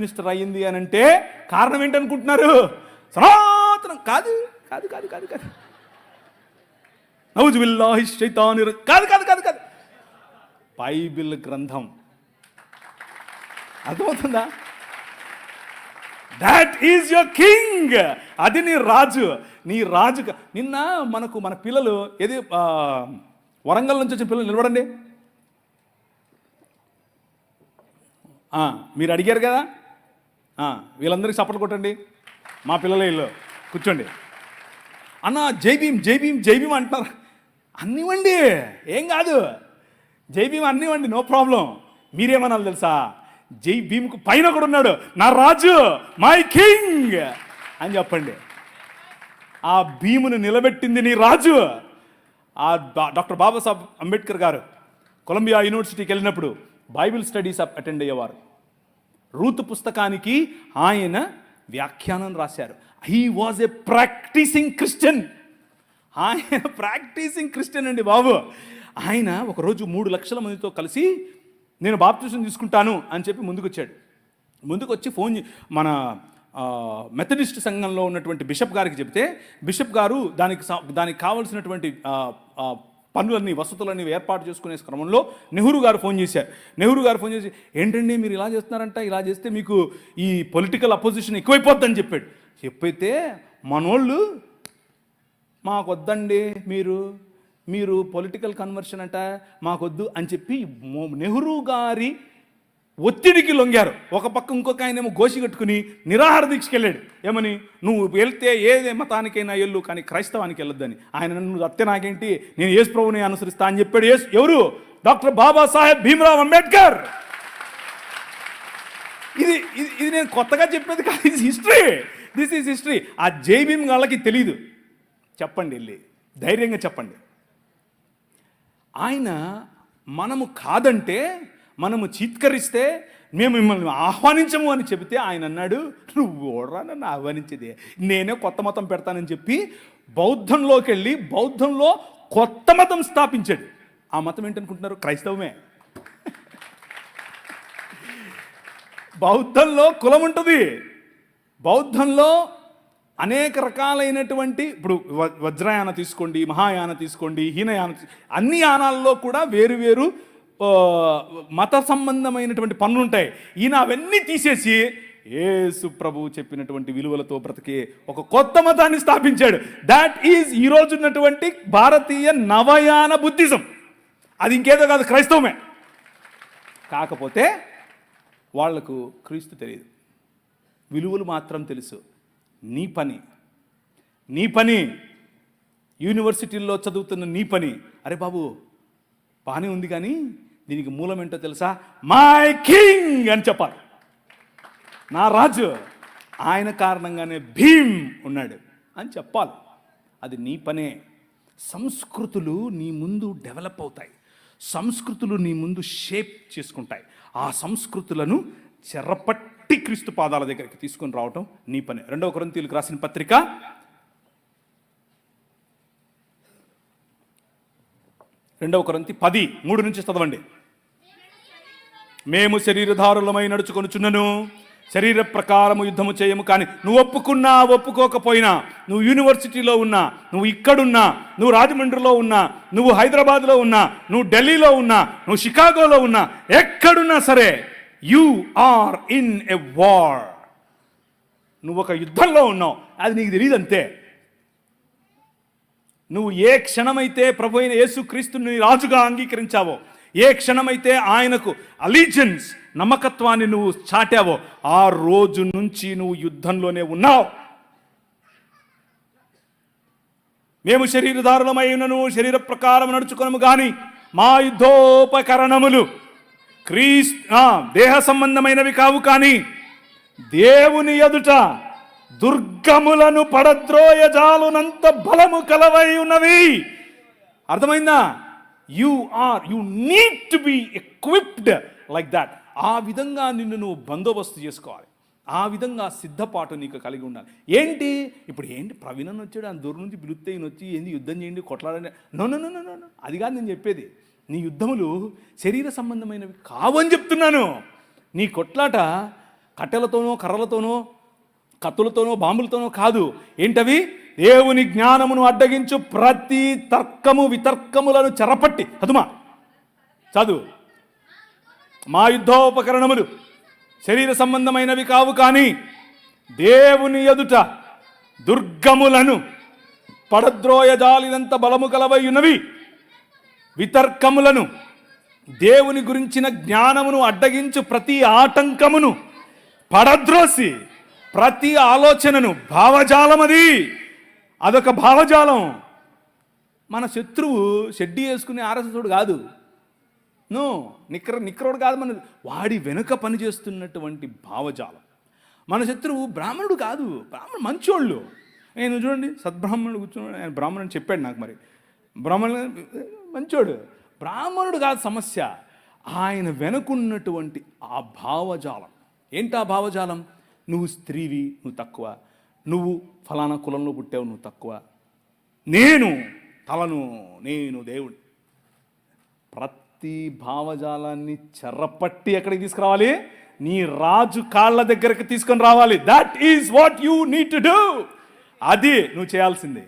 Minister అయ్యింది అని అంటే కారణం ఏంటనుకుంటున్నారు? సనాతనం. కాదు కాదు కాదు కాదు కాదు. నౌజు బిల్లాహి శైతాని కాదు కాదు కాదు కాదు. బైబిల్ గ్రంథం. అర్థమవుతుందా? దాట్ ఈజ్ యువర్ కింగ్ అది నీ రాజు. నీ రాజు నిన్న మనకు మన పిల్లలు ఏది వరంగల్ నుంచి వచ్చిన పిల్లలు నిలబడండి. మీరు అడిగారు కదా? వీళ్ళందరికీ సపోర్ట్ కొట్టండి. మా పిల్లల ఇల్లు. కూర్చోండి. అన్న జై భీమ్ జై అంటున్నారు. అన్నివ్వండి. ఏం కాదు. జైభీం అన్నివ్వండి నో ప్రాబ్లం. మీరేమనాలి తెలుసా? జై భీమ్కు పైన కూడా ఉన్నాడు. నా రాజు మై కింగ్ అని చెప్పండి. ఆ భీమును నిలబెట్టింది నీ రాజు. ఆ డాక్టర్ బాబాసాహెబ్ అంబేద్కర్ గారు. కొలంబియా యూనివర్సిటీకి వెళ్ళినప్పుడు బైబిల్ స్టడీస్ అటెండ్ అయ్యేవారు. రూతు పుస్తకానికి ఆయన వ్యాఖ్యానం రాశారు. He was a practising Christian ఆయన ప్రాక్టీసింగ్ క్రిస్టియన్ అండి బాబు. ఆయన ఒకరోజు మూడు లక్షల మందితో కలిసి నేను బాప్తిజం తీసుకుంటాను అని చెప్పి ముందుకొచ్చాడు. ముందుకొచ్చి ఫోన్ మన మెథడిస్ట్ సంఘంలో ఉన్నటువంటి బిషప్ గారికి చెప్తే బిషప్ గారు దానికి దానికి కావలసినటువంటి పనులన్నీ వసతులన్నీ ఏర్పాటు చేసుకునే క్రమంలో నెహ్రూ గారు ఫోన్ చేశారు. నెహ్రూ గారు ఫోన్ చేసి ఏంటండి మీరు ఇలా చేస్తున్నారంట? ఇలా చేస్తే మీకు ఈ పొలిటికల్ అపోజిషన్ ఎక్కువైపోద్దని చెప్పాడు. చెప్పైతే మనోళ్ళు మాకొద్దండి మీరు మీరు పొలిటికల్ కన్వర్షన్ అంట మాకొద్దు అని చెప్పి నెహ్రూ గారి ఒత్తిడికి లొంగారు. ఒక పక్క ఇంకొక ఆయన ఏమో గోసి కట్టుకుని నిరాహార దీక్షకి వెళ్ళాడు ఏమని? నువ్వు వెళ్తే ఏ మతానికైనా వెళ్ళు కానీ క్రైస్తవానికి వెళ్ళొద్దని. ఆయన నన్ను అత్తే నాకేంటి? నేను యేసు ప్రభుని అనుసరిస్తా అని చెప్పాడు యేసు. ఎవరు? డాక్టర్ బాబాసాహెబ్ భీమరావ్ అంబేద్కర్. ఇది ఇది ఇది నేను కొత్తగా చెప్పేది కాదు. ఇది హిస్టరీ దిస్ ఈజ్ హిస్టరీ ఆ జై భీమ్ వాళ్ళకి తెలియదు చెప్పండి వెళ్ళి. ధైర్యంగా చెప్పండి. ఆయన మనము కాదంటే మనము చీత్కరిస్తే మేము మిమ్మల్ని ఆహ్వానించము అని చెబితే ఆయన అన్నాడు నువ్వు ఓడరా నన్ను ఆహ్వానించేది. నేనే కొత్త మతం పెడతానని చెప్పి బౌద్ధంలోకి వెళ్ళి బౌద్ధంలో కొత్త మతం స్థాపించాడు. ఆ మతం ఏంటనుకుంటున్నారు? క్రైస్తవమే. బౌద్ధంలో కులం ఉంటుంది. బౌద్ధంలో అనేక రకాలైనటువంటి ఇప్పుడు వజ్రయాన తీసుకోండి మహాయాన తీసుకోండి హీనయాన అన్ని యానాల్లో కూడా వేరు వేరు మత సంబంధమైనటువంటి పనులు ఉంటాయి ఈయన అవన్నీ తీసేసి ఏసు ప్రభు చెప్పినటువంటి విలువలతో బ్రతికే ఒక కొత్త మతాన్ని స్థాపించాడు. దాట్ ఈజ్ ఈరోజు ఉన్నటువంటి భారతీయ నవయాన బుద్ధిజం. అది ఇంకేదో కాదు క్రైస్తవమే. కాకపోతే వాళ్ళకు క్రీస్తు తెలియదు. విలువలు మాత్రం తెలుసు. నీ పని. నీ పని. యూనివర్సిటీల్లో చదువుతున్న నీ పని. అరే బాబు బాగానే ఉంది కానీ దీనికి మూలం ఏంటో తెలుసా? మై కింగ్ అని చెప్పాలి. నా రాజు. ఆయన కారణంగానే భీమ్ ఉన్నాడు అని చెప్పాలి. అది నీ పనే. సంస్కృతులు నీ ముందు డెవలప్ అవుతాయి. సంస్కృతులు నీ ముందు షేప్ చేసుకుంటాయి. ఆ సంస్కృతులను చెరపట్టి క్రీస్తు పాదాల దగ్గరికి తీసుకొని రావటం నీ పని. రెండవ కొరంతీలకు రాసిన పత్రిక రెండవ కొరంతి పది మూడు నుంచి చదవండి. మేము శరీరధారులమై నడుచుకొనుచున్నను. శరీర ప్రకారము యుద్ధము చేయము కానీ నువ్వు ఒప్పుకున్నా ఒప్పుకోకపోయినా నువ్వు యూనివర్సిటీలో ఉన్నా నువ్వు ఇక్కడున్నా నువ్వు రాజమండ్రిలో ఉన్నా నువ్వు హైదరాబాద్లో ఉన్నా నువ్వు ఢిల్లీలో ఉన్నా నువ్వు షికాగోలో ఉన్నా ఎక్కడున్నా సరే you are in a war. నువ్వు ఒక యుద్ధంలో ఉన్నావు. అది నీకు తెలియదు అంతే నువ్వు ఏ క్షణమైతే ప్రభు అయిన యేసుక్రీస్తుని రాజుగా అంగీకరించావో ఏ క్షణమైతే ఆయనకు అలీజెన్స్ నమ్మకత్వాన్ని నువ్వు చాటావో ఆ రోజు నుంచి నువ్వు యుద్ధంలోనే ఉన్నావు. మేము శరీరధారులమైనను శరీర ప్రకారం నడుచుకొనము కానీ మా యుద్ధోపకరణములు క్రీస్ దేహ సంబంధమైనవి కావు కానీ దేవుని ఎదుట దుర్గములను పడద్రోయజాలునంత బలము కలవై ఉన్నవి. అర్థమైందా? You are you need to be equipped like that ఆ విధంగా నిన్ను నువ్వు బందోబస్తు చేసుకోవాలి. ఆ విధంగా సిద్ధపాటు నీకు కలిగి ఉండాలి. ఏంటి? ఇప్పుడు ఏంటి? ప్రవీణన్ వచ్చాడు ఆ దూరం నుంచి పిలుస్తే ఈయన వచ్చి ఏంది యుద్ధం చేయండి కొట్లాడని no no no no no అది కాదు నేను చెప్పేది. నీ యుద్ధములు శరీర సంబంధమైనవి కావని చెప్తున్నాను. నీ కొట్లాట కట్టెలతోనో కర్రలతోనో కత్తులతోనో బాంబులతోనో కాదు. ఏంటవి? దేవుని జ్ఞానమును అడ్డగించు ప్రతి తర్కము వితర్కములను చెరపట్టి. చదుమా చదువు మా యుద్ధోపకరణములు శరీర సంబంధమైనవి కావు కానీ దేవుని ఎదుట దుర్గములను పడద్రోయజాలినంత బలము కలవై ఉన్నవి. వితర్కములను దేవుని గురించిన జ్ఞానమును అడ్డగించు ప్రతి ఆటంకమును పడద్రోసి ప్రతి ఆలోచనను భావజాలం అది. అదొక భావజాలం. మన శత్రువు షెడ్డి వేసుకునే ఆర్ఎస్ఎస్డు కాదు. నో నిక్ర నిక్రోడు కాదు మన వాడి వెనుక పనిచేస్తున్నటువంటి భావజాలం. మన శత్రువు బ్రాహ్మణుడు కాదు. బ్రాహ్మణుడు మంచోళ్ళు. నేను చూడండి సద్బ్రాహ్మణుడు కూర్చున్నాడు. ఆయన బ్రాహ్మణుడు చెప్పాడు నాకు మరి. బ్రాహ్మణుడు మంచోడు. బ్రాహ్మణుడు కాదు సమస్య. ఆయన వెనుకున్నటువంటి ఆ భావజాలం. ఏంటి ఆ భావజాలం? నువ్వు స్త్రీవి నువ్వు తక్కువ. నువ్వు ఫలానా కులంలో పుట్టావు నువ్వు తక్కువ. నేను తలను నేను దేవుడు ప్రతి భావజాలాన్ని చెర్రపట్టి ఎక్కడికి తీసుకురావాలి? నీ రాజు కాళ్ళ దగ్గరకు తీసుకొని రావాలి. That is what you need to do అది నువ్వు చేయాల్సిందే.